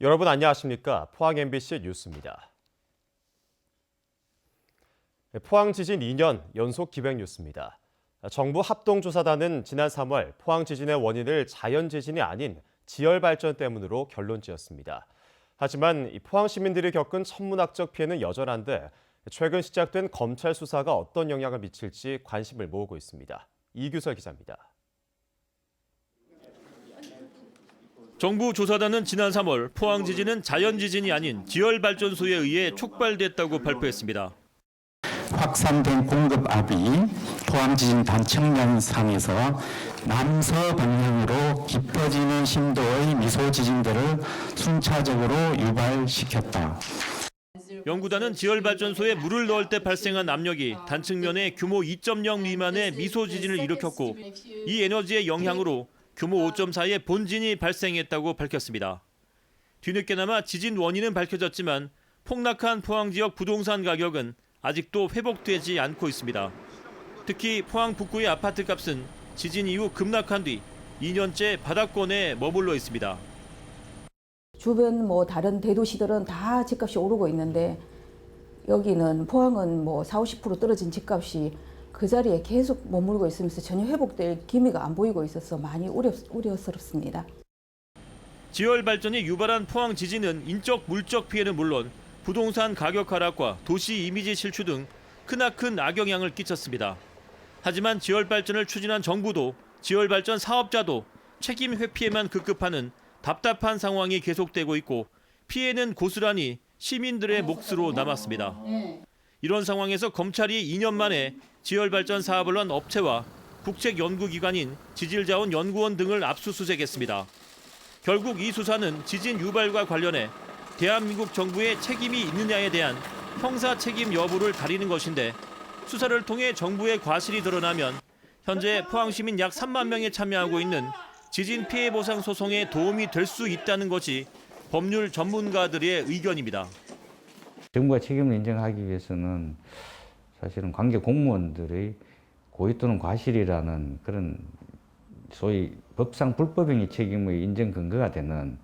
여러분 안녕하십니까? 포항 MBC 뉴스입니다. 네, 포항 지진 2년 연속 기백 뉴스입니다. 정부 합동조사단은 지난 3월 포항 지진의 원인을 자연 지진이 아닌 지열 발전 때문으로 결론 지었습니다. 하지만 이 포항 시민들이 겪은 천문학적 피해는 여전한데 최근 시작된 검찰 수사가 어떤 영향을 미칠지 관심을 모으고 있습니다. 이규설 기자입니다. 정부 조사단은 지난 3월 포항 지진은 자연 지진이 아닌 지열 발전소에 의해 촉발됐다고 발표했습니다. 확산된 공급 압이 포항 지진 단층면상에서 남서 방향으로 깊어지는 심도의 미소 지진들을 순차적으로 유발시켰다. 연구단은 지열 발전소에 물을 넣을 때 발생한 압력이 단층면에 규모 2.0 미만의 미소 지진을 일으켰고 이 에너지의 영향으로 규모 5.4의 본진이 발생했다고 밝혔습니다. 뒤늦게나마 지진 원인은 밝혀졌지만 폭락한 포항 지역 부동산 가격은 아직도 회복되지 않고 있습니다. 특히 포항 북구의 아파트 값은 지진 이후 급락한 뒤 2년째 바닥권에 머물러 있습니다. 주변 뭐 다른 대도시들은 다 집값이 오르고 있는데 여기는 포항은 뭐 4, 50% 떨어진 집값이 그 자리에 계속 머물고 있으면서 전혀 회복될 기미가 안 보이고 있어서 많이 우려, 우려스럽습니다. 지열 발전이 유발한 포항 지진은 인적 물적 피해는 물론 부동산 가격 하락과 도시 이미지 실추 등 크나큰 악영향을 끼쳤습니다. 하지만 지열 발전을 추진한 정부도 지열 발전 사업자도 책임 회피에만 급급하는 답답한 상황이 계속되고 있고 피해는 고스란히 시민들의 몫으로 남았습니다. 이런 상황에서 검찰이 2년 만에 지열 발전 사업을 한 업체와 국책 연구기관인 지질자원연구원 등을 압수수색했습니다. 결국 이 수사는 지진 유발과 관련해 대한민국 정부의 책임이 있느냐에 대한 형사 책임 여부를 가리는 것인데 수사를 통해 정부의 과실이 드러나면 현재 포항 시민 약 3만 명이 참여하고 있는 지진 피해 보상 소송에 도움이 될 수 있다는 것이 법률 전문가들의 의견입니다. 정부가 책임을 인정하기 위해서는 사실은 관계 공무원들의 고의 또는 과실이라는 그런 소위 법상 불법행위 책임의 인정 근거가 되는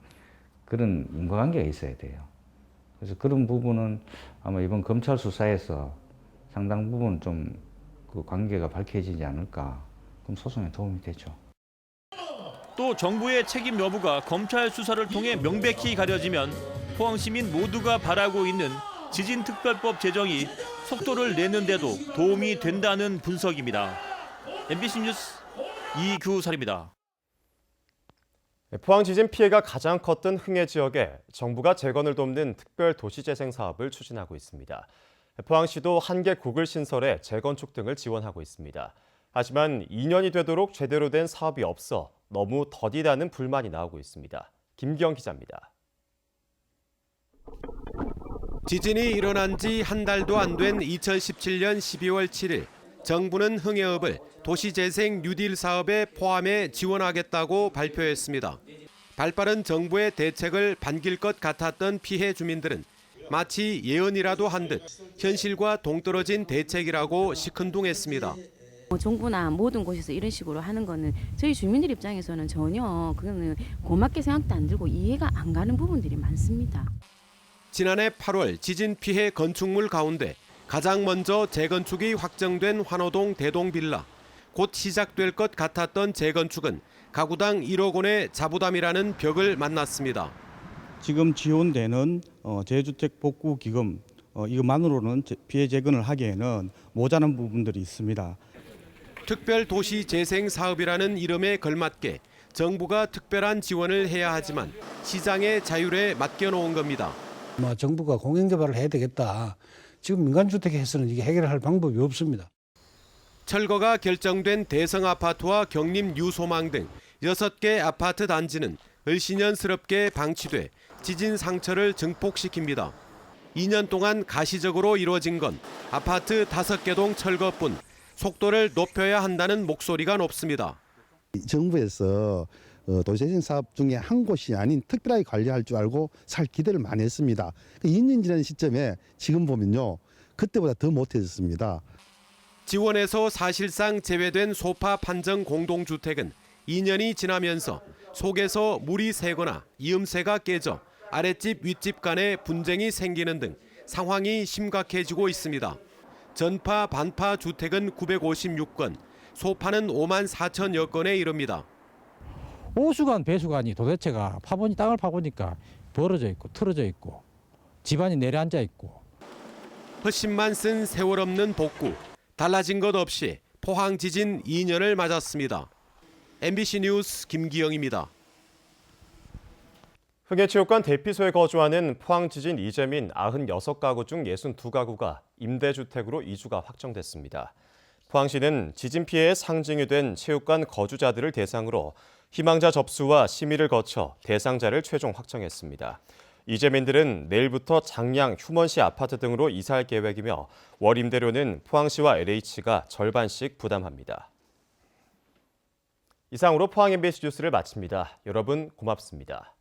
그런 인과관계가 있어야 돼요. 그래서 그런 부분은 아마 이번 검찰 수사에서 상당 부분 좀 그 관계가 밝혀지지 않을까. 그럼 소송에 도움이 되죠. 또 정부의 책임 여부가 검찰 수사를 통해 명백히 가려지면 포항 시민 모두가 바라고 있는 지진특별법 제정이 속도를 내는데도 도움이 된다는 분석입니다. MBC 뉴스 이규설입니다. 네, 포항 지진 피해가 가장 컸던 흥해 지역에 정부가 재건을 돕는 특별 도시재생 사업을 추진하고 있습니다. 포항시도 한개 국을 신설해 재건축 등을 지원하고 있습니다. 하지만 2년이 되도록 제대로 된 사업이 없어 너무 더디다는 불만이 나오고 있습니다. 김기영 기자입니다. 지진이 일어난 지 한 달도 안 된 2017년 12월 7일 정부는 흥해읍을 도시재생 뉴딜 사업에 포함해 지원하겠다고 발표했습니다. 발빠른 정부의 대책을 반길 것 같았던 피해 주민들은 마치 예언이라도 한 듯 현실과 동떨어진 대책이라고 시큰둥했습니다. 뭐 정부나 모든 곳에서 이런 식으로 하는 거는 저희 주민들 입장에서는 전혀 그거는 고맙게 생각도 안 들고 이해가 안 가는 부분들이 많습니다. 지난해 8월 지진 피해 건축물 가운데 가장 먼저 재건축이 확정된 환호동 대동 빌라. 곧 시작될 것 같았던 재건축은 가구당 1억 원의 자부담이라는 벽을 만났습니다. 지금 지원되는 어, 재주택 복구 기금 어, 이것만으로는 제- 피해 재건을 하기에는 모자란 부분들이 있습니다. 특별 도시 재생 사업이라는 이름에 걸맞게 정부가 특별한 지원을 해야 하지만 시장의 자율에 맡겨 놓은 겁니다. 뭐 정부가 공영 개발을 해야 되겠다. 지금 민간 주택에서는 이게 해결할 방법이 없습니다. 철거가 결정된 대성 아파트와 경림 유소망 등 6개 아파트 단지는 을씨년스럽게 방치돼 지진 상처를 증폭시킵니다. 2년 동안 가시적으로 이루어진 건 아파트 5개 동 철거뿐 속도를 높여야 한다는 목소리가 높습니다. 정부에서 어, 도시재생 사업 중에 한 곳이 아닌 특별하게 관리할 줄 알고 살 기대를 많이 했습니다. 그 2년 지난 시점에 지금 보면요. 그때보다 더 못해졌습니다. 지원에서 사실상 제외된 소파 판정 공동주택은 2년이 지나면서 속에서 물이 새거나 이음새가 깨져 아랫집 윗집 간에 분쟁이 생기는 등 상황이 심각해지고 있습니다. 전파 반파 주택은 956건, 소파는 5만 4천여 건에 이릅니다. 오수관 배수관이 도대체가 파보니 땅을 파보니까 벌어져 있고 틀어져 있고 집안이 내려앉아 있고 헛심만 쓴 세월 없는 복구. 달라진 것 없이 포항 지진 2년을 맞았습니다. MBC 뉴스 김기영입니다. 흥해체육관 대피소에 거주하는 포항 지진 이재민 96가구 중 62가구가 임대주택으로 이주가 확정됐습니다. 포항시는 지진 피해의 상징이 된 체육관 거주자들을 대상으로 희망자 접수와 심의를 거쳐 대상자를 최종 확정했습니다. 이재민들은 내일부터 장량 휴먼시 아파트 등으로 이사할 계획이며 월 임대료는 포항시와 LH가 절반씩 부담합니다. 이상으로 포항 MBC 뉴스를 마칩니다. 여러분 고맙습니다.